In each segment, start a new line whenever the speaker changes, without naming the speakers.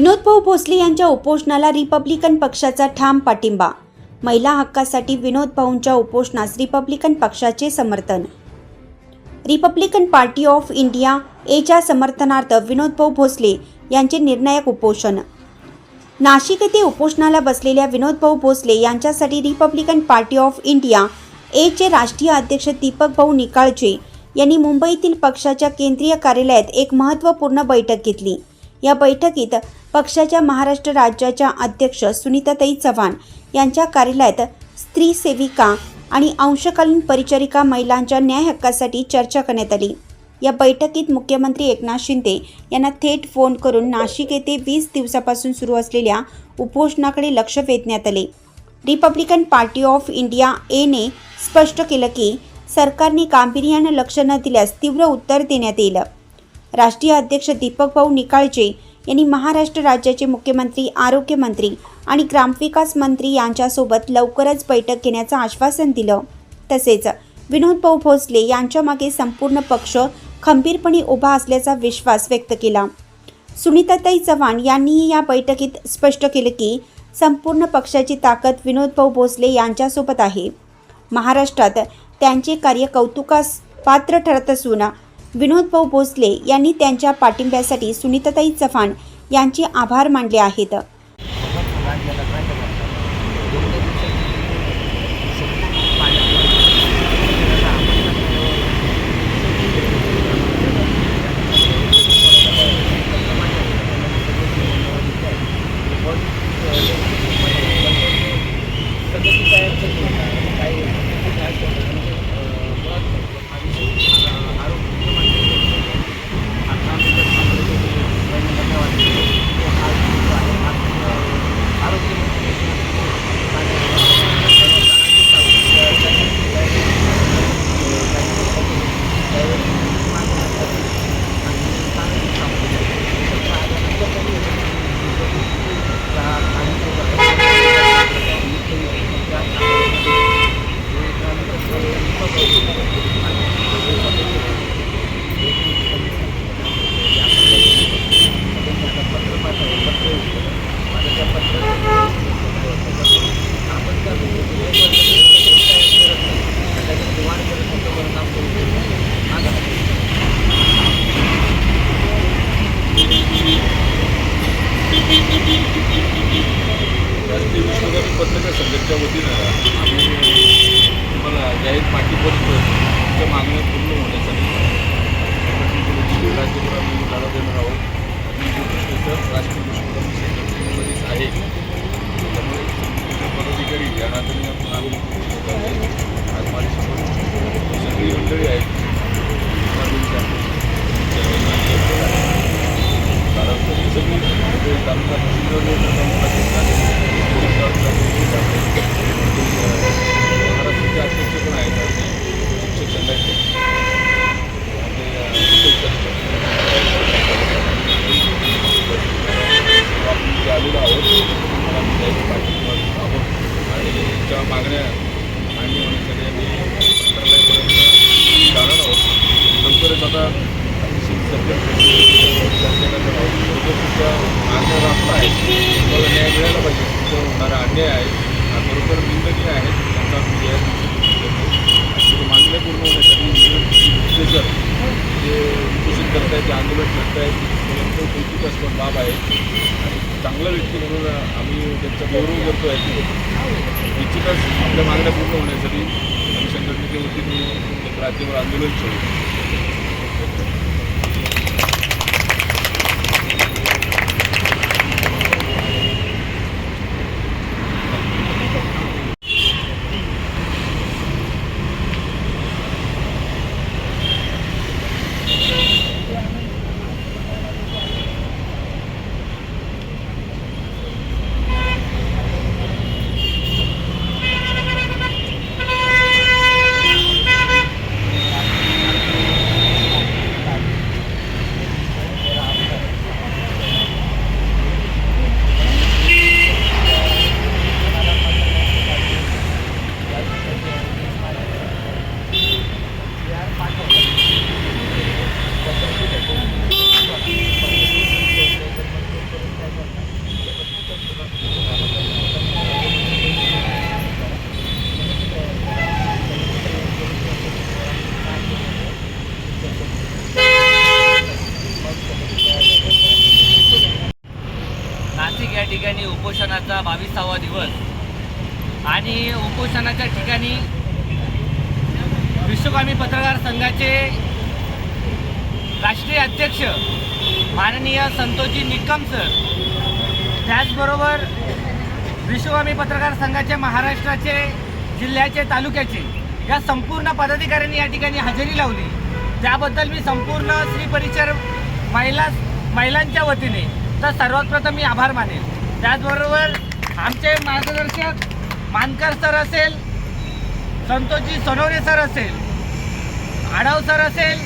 विनोद भाऊ भोसले यांच्या उपोषणाला रिपब्लिकन पक्षाचा ठाम पाठिंबा. महिला हक्कासाठी विनोद भाऊंच्या उपोषणास रिपब्लिकन पक्षाचे समर्थन. रिपब्लिकन पार्टी ऑफ इंडिया एच्या समर्थनार्थ विनोद भाऊ भोसले यांचे निर्णायक उपोषण. नाशिक येथे उपोषणाला बसलेल्या विनोद भाऊ भोसले यांच्यासाठी रिपब्लिकन पार्टी ऑफ इंडिया एचे राष्ट्रीय अध्यक्ष दीपक भाऊ निकाळजे यांनी मुंबईतील पक्षाच्या केंद्रीय कार्यालयात एक महत्त्वपूर्ण बैठक घेतली. या बैठकीत पक्षाच्या महाराष्ट्र राज्याच्या अध्यक्ष सुनीताताई चव्हाण यांच्या कार्यालयात स्त्री सेविका आणि अंशकालीन परिचारिका महिलांच्या न्याय हक्कासाठी चर्चा करण्यात आली. या बैठकीत मुख्यमंत्री एकनाथ शिंदे यांना थेट फोन करून नाशिक येथे वीस दिवसापासून सुरू असलेल्या उपोषणाकडे लक्ष वेधण्यात आले. रिपब्लिकन पार्टी ऑफ इंडिया एने स्पष्ट केलं की सरकारने गांभीर्यानं लक्ष न दिल्यास तीव्र उत्तर देण्यात येईल. राष्ट्रीय अध्यक्ष दीपक भाऊ निकाळजे यांनी महाराष्ट्र राज्याचे मुख्यमंत्री आरोग्यमंत्री आणि ग्रामविकास मंत्री यांच्यासोबत लवकरच बैठक घेण्याचं आश्वासन दिलं. तसेच विनोद भाऊ भोसले यांच्या मागे संपूर्ण पक्ष खंबीरपणे उभा असल्याचा विश्वास व्यक्त केला. सुनीताताई चव्हाण यांनीही या बैठकीत स्पष्ट केलं की संपूर्ण पक्षाची ताकद विनोद भाऊ भोसले यांच्यासोबत आहे. महाराष्ट्रात त्यांचे कार्य कौतुकास पात्र ठरत असून विनोद भाऊ भोसले यांनी त्यांच्या पाठिंब्यासाठी सुनीताताई चव्हाण यांचे आभार मानले आहेत.
तुमचा आहेत. आहे हा बरोबर निंदनीय आहे. त्यांचा आम्ही मागण्या पूर्ण होण्यासाठी विश्लेषक जे उपोषण आहेत जे आंदोलन करतायत त्यांचं कौतुकास्पद बाब आहे. आणि चांगला व्यक्ती म्हणून आम्ही त्यांचा गौरव करतो आहे. निश्चितच आपल्या मागण्या पूर्ण होण्यासाठी आम्ही संघटनेच्या वतीने एक राज्यभर आंदोलन
सुरू स्वामी पत्रकार संघाचे राष्ट्रीय अध्यक्ष माननीय संतोषजी निकम सर. त्याचबरोबर विश्वगामी पत्रकार संघाचे महाराष्ट्राचे जिल्ह्याचे तालुक्याचे या संपूर्ण पदाधिकाऱ्यांनी या ठिकाणी हजेरी लावली. त्याबद्दल मी संपूर्ण श्री परिचर महिला महिलांच्या वतीने तर सर्वात प्रथम मी आभार मानेल. त्याचबरोबर आमचे मार्गदर्शक मानकर सर असेल संतोषजी सोनवणे सर असेल आढाव सर असेल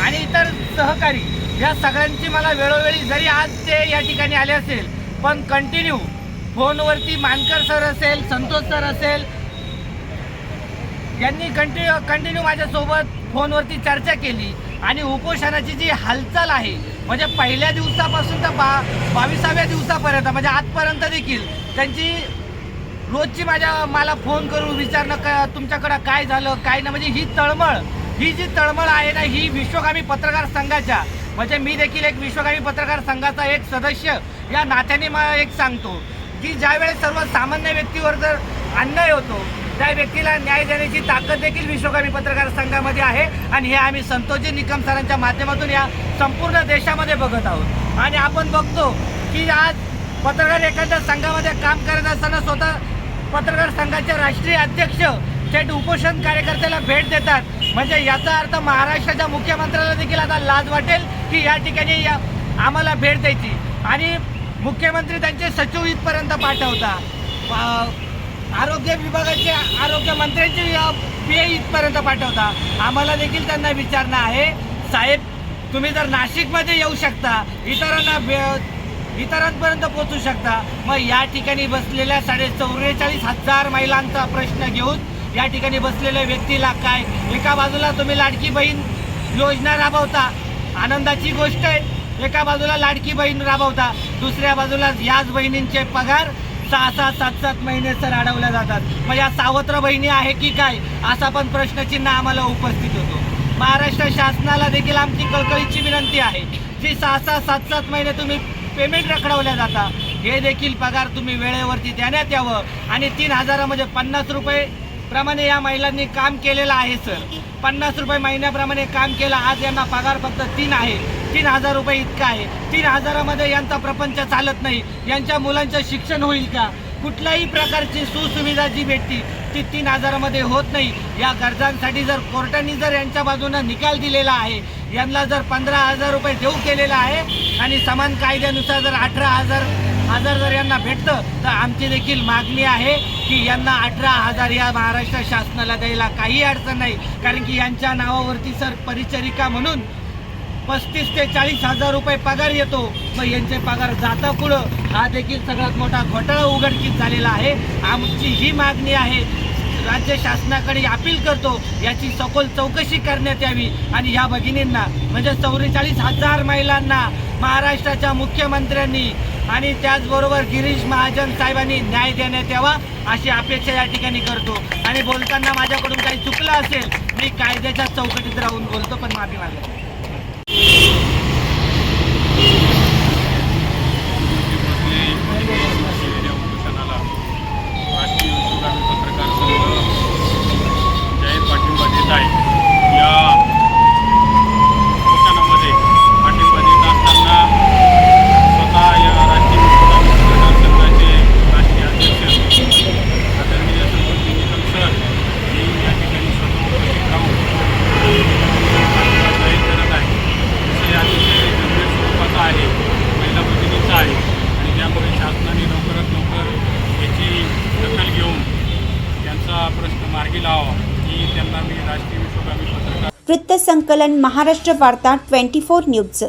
आणि इतर सहकारी या सगळ्यांची मला वेळोवेळी जरी आज ते या ठिकाणी आले असेल पण कंटिन्यू फोनवरती मानकर सर असेल संतोष सर असेल यांनी कंटिन्यू कंटिन्यू माझ्यासोबत फोनवरती चर्चा केली आणि उपोषणाची जी हालचाल आहे म्हणजे पहिल्या दिवसापासून तर बा बावीसाव्या दिवसापर्यंत म्हणजे आजपर्यंत देखील त्यांची रोजची माझ्या मला फोन करून विचारणं का तुमच्याकडं काय झालं काय नाही म्हणजे ही तळमळ ही जी तळमळ आहे ना ही विश्वगामी पत्रकार संघाच्या म्हणजे मी देखील एक विश्वगामी पत्रकार संघाचा एक सदस्य या नात्याने मला एक सांगतो की ज्यावेळेस सर्व सामान्य व्यक्तीवर जर अन्याय होतो त्या व्यक्तीला न्याय देण्याची ताकद देखील विश्वगामी पत्रकार संघामध्ये आहे. आणि हे आम्ही संतोषजी निकम सरांच्या माध्यमातून या संपूर्ण देशामध्ये बघत आहोत. आणि आपण बघतो की आज पत्रकार एखाद्या संघामध्ये काम करत असताना स्वतः पत्रकार संघाचे राष्ट्रीय अध्यक्ष थेट उपोषण कार्यकर्त्याला भेट देतात. म्हणजे याचा अर्थ महाराष्ट्राच्या मुख्यमंत्र्याला देखील आता लाज वाटेल की या ठिकाणी या आम्हाला भेट द्यायची. आणि मुख्यमंत्री त्यांचे सचिव इथपर्यंत पाठवता. आरोग्य विभागाचे आरोग्य मंत्र्यांचे पी इथपर्यंत पाठवता. आम्हाला देखील त्यांना विचारणं आहे. साहेब तुम्ही जर नाशिकमध्ये येऊ शकता इतरांना भे इतरांपर्यंत पोहोचू शकता. मग या ठिकाणी बसलेल्या साडे चौवेचाळीस हजार महिलांचा प्रश्न घेऊन या ठिकाणी बसलेल्या व्यक्तीला काय? एका बाजूला तुम्ही लाडकी बहीण योजना राबवता आनंदाची गोष्ट आहे. एका बाजूला लाडकी बहीण राबवता दुसऱ्या बाजूला याच बहिणींचे पगार सहा सहा सात सात महिने सर अडवल्या जातात. मग या सावत्र बहिणी आहे की काय? असा पण प्रश्नचिन्ह आम्हाला उपस्थित होतो. महाराष्ट्र शासनाला देखील आमची कळकळीची विनंती आहे. जी सहा सहा सात सात महिने तुम्ही पेमेंट रखडवल्या जाता हे देखील पगार तुम्ही वेळेवरती देण्यात यावं. आणि तीन हजारामध्ये पन्नास रुपये प्रमाणे या महिलांनी काम केलेलं आहे सर. पन्नास रुपये महिन्याप्रमाणे काम केलं. आज यांना पगार फक्त तीन आहे. तीन हजार रुपये इतका आहे. तीन हजारामध्ये यांचा प्रपंच चालत नाही. यांच्या मुलांचं शिक्षण होईल का? कुठल्याही प्रकारची सुसुविधा जी भेटती ती तीन हजारामध्ये होत नाही. या गरजांसाठी जर कोर्टाने जर यांच्या बाजूनं निकाल दिलेला आहे यांना जर पंधरा हजार रुपये देऊ केलेला आहे आणि समान कायद्यानुसार जर अठरा हजार हजार जर यांना भेटतं तर आमची देखील मागणी आहे की यांना अठरा हजार या महाराष्ट्र शासनाला द्यायला काही अडचण नाही. कारण की यांच्या नावावरती सर परिचरिका म्हणून पस्तीस ते चाळीस हजार रुपये पगार येतो. मग यांचे पगार जाता पुढं. हा देखील सगळ्यात मोठा घोटाळा उघडकीस झालेला आहे. आमची ही मागणी आहे. राज्य शासनाकडे अपील करतो. याची सखोल चौकशी करण्यात यावी. आणि या भगिनींना म्हणजे चौवेचाळीस हजार महिलांना महाराष्ट्राच्या मुख्यमंत्र्यांनी आणि त्याचबरोबर गिरीश महाजन साहेबांनी न्याय देण्यात यावा अशी अपेक्षा या ठिकाणी करतो. आणि बोलताना माझ्याकडून काही चुकलं असेल मी कायद्याच्या चौकटीत राहून बोलतो पण माफी मागतो
बसले केलेल्या उपोषणाला राष्ट्रीय विश्वगामी पत्रकार संघ जाहीर पाठिंबा देत आहे या उपोषणामध्ये पाठिंबा देत असताना स्वतः या राष्ट्रीय विश्वगामी पत्रकार संघाचे राष्ट्रीय अध्यक्ष आदरणीय संतोषजी निकम सर हे या ठिकाणी स्वतः उपस्थित राहून जाहीर करत आहे विषय अतिशय गंभीर स्वरूपाचा आहे महिला भगिनीचा आहे आणि त्यामुळे शासनाने लवकरात लवकर याची दखल घेऊन त्यांचा प्रश्न मार्गी लावा ही
संकलन महाराष्ट्र वार्ता ट्वेंटी फोर न्यूजचं.